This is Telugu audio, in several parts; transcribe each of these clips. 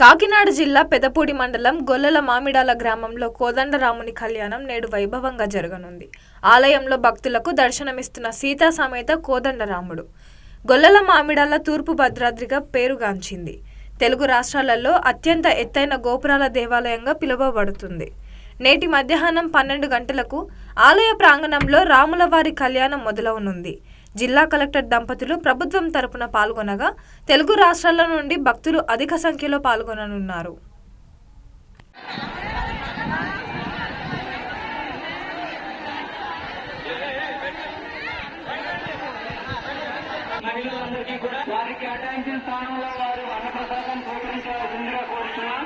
కాకినాడ జిల్లా పెదపూడి మండలం గొల్లల మామిడాల గ్రామంలో కోదండరాముని కళ్యాణం నేడు వైభవంగా జరగనుంది. ఆలయంలో భక్తులకు దర్శనమిస్తున్న సీతా సమేత కోదండరాముడు. గొల్లల మామిడాల తూర్పు భద్రాద్రిగా పేరుగాంచింది. తెలుగు రాష్ట్రాలలో అత్యంత ఎత్తైన గోపురాల దేవాలయంగా పిలువబడుతుంది. నేటి మధ్యాహ్నం పన్నెండు గంటలకు ఆలయ ప్రాంగణంలో రాములవారి కళ్యాణం మొదలవనుంది. జిల్లా కలెక్టర్ దంపతులు ప్రభుత్వం తరపున పాల్గొనగా తెలుగు రాష్ట్రాల నుండి భక్తులు అధిక సంఖ్యలో పాల్గొననున్నారు. మహిళలందరికీ కూడా వారికి కేటాయించిన స్థానంలో వారు అన్నప్రసాదం స్వీకరించవలసిందిగా కోరుతున్నాం.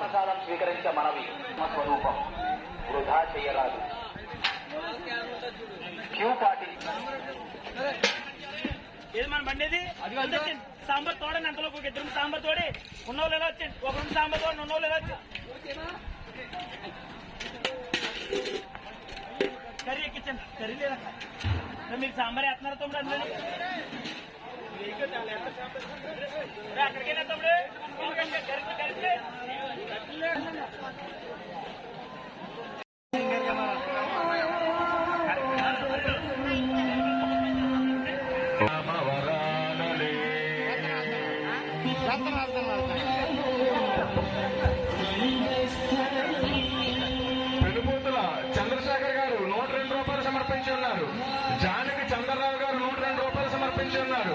అన్నప్రసాదం స్వీకరించ మనవి. స్వరూపం వృధా చేయరాదు. క్యూ పాటి ఏది మన వచ్చేయండి. సాంబార్ తోడండి అంతలో ఒక ఇద్దరు సాంబార్ తోడి ఉన్నోళ్ళు ఎలా వచ్చండి ఒక రెండు సాంబార్ తోడి ఉన్నోళ్ళు ఎలా వచ్చి కర్రీ ఎక్కించండి. కర్రీ లేదా మీరు సాంబార్ వేస్తున్నారు తమ్ముడు అందరూ అక్కడికి వెళ్ళా తమ్ముడు. పెనుపూతుల చంద్రశేఖర్ గారు నూట రెండు రూపాయలు సమర్పించి ఉన్నారు. జానకి చంద్రరావు గారు నూట రెండు రూపాయలు సమర్పించి ఉన్నారు.